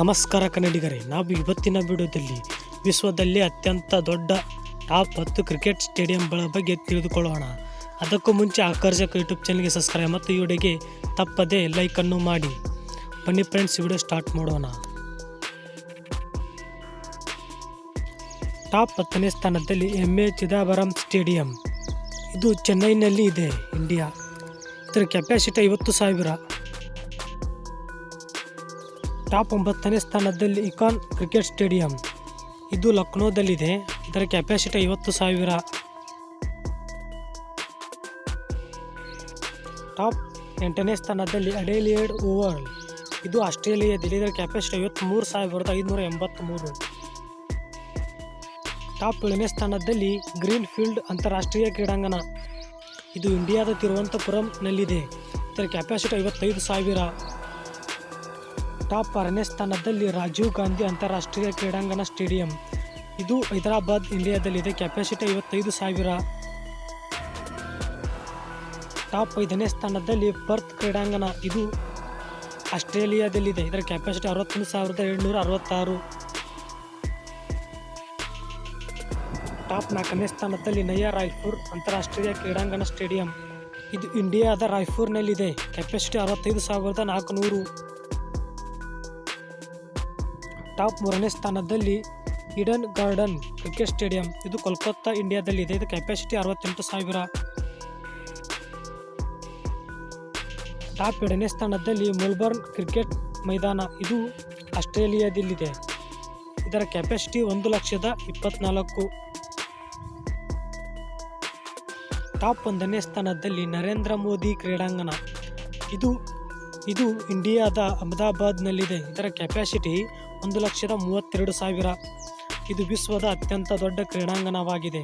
ನಮಸ್ಕಾರ ಕನ್ನಡಿಗರೇ, ನಾವು ಇವತ್ತಿನ ವಿಡಿಯೋದಲ್ಲಿ ವಿಶ್ವದಲ್ಲಿ ಅತ್ಯಂತ ದೊಡ್ಡ ಟಾಪ್ ಹತ್ತು ಕ್ರಿಕೆಟ್ ಸ್ಟೇಡಿಯಂಗಳ ಬಗ್ಗೆ ತಿಳಿದುಕೊಳ್ಳೋಣ. ಅದಕ್ಕೂ ಮುಂಚೆ ಆಕರ್ಷಕ ಯೂಟ್ಯೂಬ್ ಚಾನಲ್ಗೆ ಸಬ್ಸ್ಕ್ರೈಬ್ ಮತ್ತು ಈ ವಿಡಿಯೋಗೆ ತಪ್ಪದೇ ಲೈಕನ್ನು ಮಾಡಿ. ಬನ್ನಿ ಫ್ರೆಂಡ್ಸ್ ವಿಡಿಯೋ ಸ್ಟಾರ್ಟ್ ಮಾಡೋಣ. ಟಾಪ್ ಹತ್ತನೇ ಸ್ಥಾನದಲ್ಲಿ ಎಂ ಎ ಚಿದಾಬರಂ ಸ್ಟೇಡಿಯಂ. ಇದು ಚೆನ್ನೈನಲ್ಲಿ ಇದೆ, ಇಂಡಿಯಾ. ಇದರ ಕೆಪಾಸಿಟಿ ಐವತ್ತು ಸಾವಿರ. ಟಾಪ್ ಒಂಬತ್ತನೇ ಸ್ಥಾನದಲ್ಲಿ ಇಕಾನ್ ಕ್ರಿಕೆಟ್ ಸ್ಟೇಡಿಯಂ. ಇದು ಲಕ್ನೋದಲ್ಲಿದೆ. ಇದರ ಕೆಪಾಸಿಟಿ ಐವತ್ತು ಸಾವಿರ. ಟಾಪ್ ಎಂಟನೇ ಸ್ಥಾನದಲ್ಲಿ ಅಡೇಲಿಯಡ್ ಓವರ್. ಇದು ಆಸ್ಟ್ರೇಲಿಯಾದಲ್ಲಿ ಇದರ ಕೆಪಾಸಿಟಿ ಐವತ್ತ್ಮೂರು ಸಾವಿರದ ಐದುನೂರ ಎಂಬತ್ತ್ಮೂರು ಟಾಪ್ ಏಳನೇ ಸ್ಥಾನದಲ್ಲಿ ಗ್ರೀನ್ ಫೀಲ್ಡ್ ಅಂತಾರಾಷ್ಟ್ರೀಯ ಕ್ರೀಡಾಂಗಣ. ಇದು ಇಂಡಿಯಾದ ತಿರುವನಂತಪುರಂನಲ್ಲಿದೆ. ಇದರ ಕೆಪಾಸಿಟಿ ಐವತ್ತೈದು ಸಾವಿರ. ಟಾಪ್ ಆರನೇ ಸ್ಥಾನದಲ್ಲಿ ರಾಜೀವ್ ಗಾಂಧಿ ಅಂತಾರಾಷ್ಟ್ರೀಯ ಕ್ರೀಡಾಂಗಣ ಸ್ಟೇಡಿಯಂ. ಇದು ಹೈದರಾಬಾದ್, ಇಂಡಿಯಾದಲ್ಲಿದೆ. ಕೆಪಾಸಿಟಿ ಐವತ್ತೈದು ಸಾವಿರ. ಟಾಪ್ ಐದನೇ ಸ್ಥಾನದಲ್ಲಿ ಪರ್ತ್ ಕ್ರೀಡಾಂಗಣ ಇದು ಆಸ್ಟ್ರೇಲಿಯಾದಲ್ಲಿದೆ. ಇದರ ಕೆಪಾಸಿಟಿ ಅರವತ್ತೊಂದು ಸಾವಿರದ ಏಳ್ನೂರ ಅರವತ್ತಾರು. ಟಾಪ್ ನಾಲ್ಕನೇ ಸ್ಥಾನದಲ್ಲಿ ನಯಾ ರಾಯ್ಪುರ್, ಅಂತಾರಾಷ್ಟ್ರೀಯ ಕ್ರೀಡಾಂಗಣ ಸ್ಟೇಡಿಯಂ. ಇದು ಇಂಡಿಯಾದ ರಾಯ್ಪುರ್ನಲ್ಲಿದೆ. ಕೆಪಾಸಿಟಿ ಅರವತ್ತೈದು ಸಾವಿರದ ನಾಲ್ಕುನೂರು. ಟಾಪ್ ಮೂರನೇ ಸ್ಥಾನದಲ್ಲಿ ಇಡನ್ ಗಾರ್ಡನ್ ಕ್ರಿಕೆಟ್ ಸ್ಟೇಡಿಯಂ. ಇದು ಕೋಲ್ಕತ್ತಾ ಇಂಡಿಯಾದಲ್ಲಿದೆ ಇದು. ಕೆಪಾಸಿಟಿ ಅರವತ್ತೆಂಟು ಸಾವಿರ. ಟಾಪ್ ಎರಡನೇ ಸ್ಥಾನದಲ್ಲಿ ಮೆಲ್ಬರ್ನ್ ಕ್ರಿಕೆಟ್ ಮೈದಾನ. ಇದು ಆಸ್ಟ್ರೇಲಿಯಾದಲ್ಲಿದೆ. ಇದರ ಕೆಪಾಸಿಟಿ ಒಂದು ಲಕ್ಷದ ಇಪ್ಪತ್ನಾಲ್ಕು. ಟಾಪ್ ಒಂದನೇ ಸ್ಥಾನದಲ್ಲಿ ನರೇಂದ್ರ ಮೋದಿ ಕ್ರೀಡಾಂಗಣ. ಇದು ಇದು ಇಂಡಿಯಾದ ಅಹಮದಾಬಾದ್ನಲ್ಲಿದೆ. ಇದರ ಕೆಪ್ಯಾಸಿಟಿ ಒಂದು ಲಕ್ಷದ ಮೂವತ್ತೆರಡು ಸಾವಿರ. ಇದು ವಿಶ್ವದ ಅತ್ಯಂತ ದೊಡ್ಡ ಕ್ರೀಡಾಂಗಣವಾಗಿದೆ.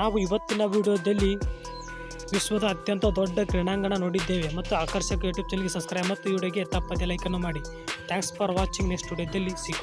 ನಾವು ಇವತ್ತಿನ ವಿಡಿಯೋದಲ್ಲಿ ವಿಶ್ವದ ಅತ್ಯಂತ ದೊಡ್ಡ ಕ್ರೀಡಾಂಗಣ ನೋಡಿದ್ದೇವೆ ಮತ್ತು ಆಕರ್ಷಕ ಯೂಟ್ಯೂಬ್ ಚಾನಲ್ಗೆ ಸಬ್ಸ್ಕ್ರೈಬ್ ಮತ್ತು ಈ ವಿಡಿಯೋಗೆ ತಪ್ಪದೆ ಲೈಕನ್ನು ಮಾಡಿ. ಥ್ಯಾಂಕ್ಸ್ ಫಾರ್ ವಾಚಿಂಗ್ ನೆಕ್ಸ್ಟ್ ವಿಡಿಯೋದಲ್ಲಿ ಸಿಗೋಣ.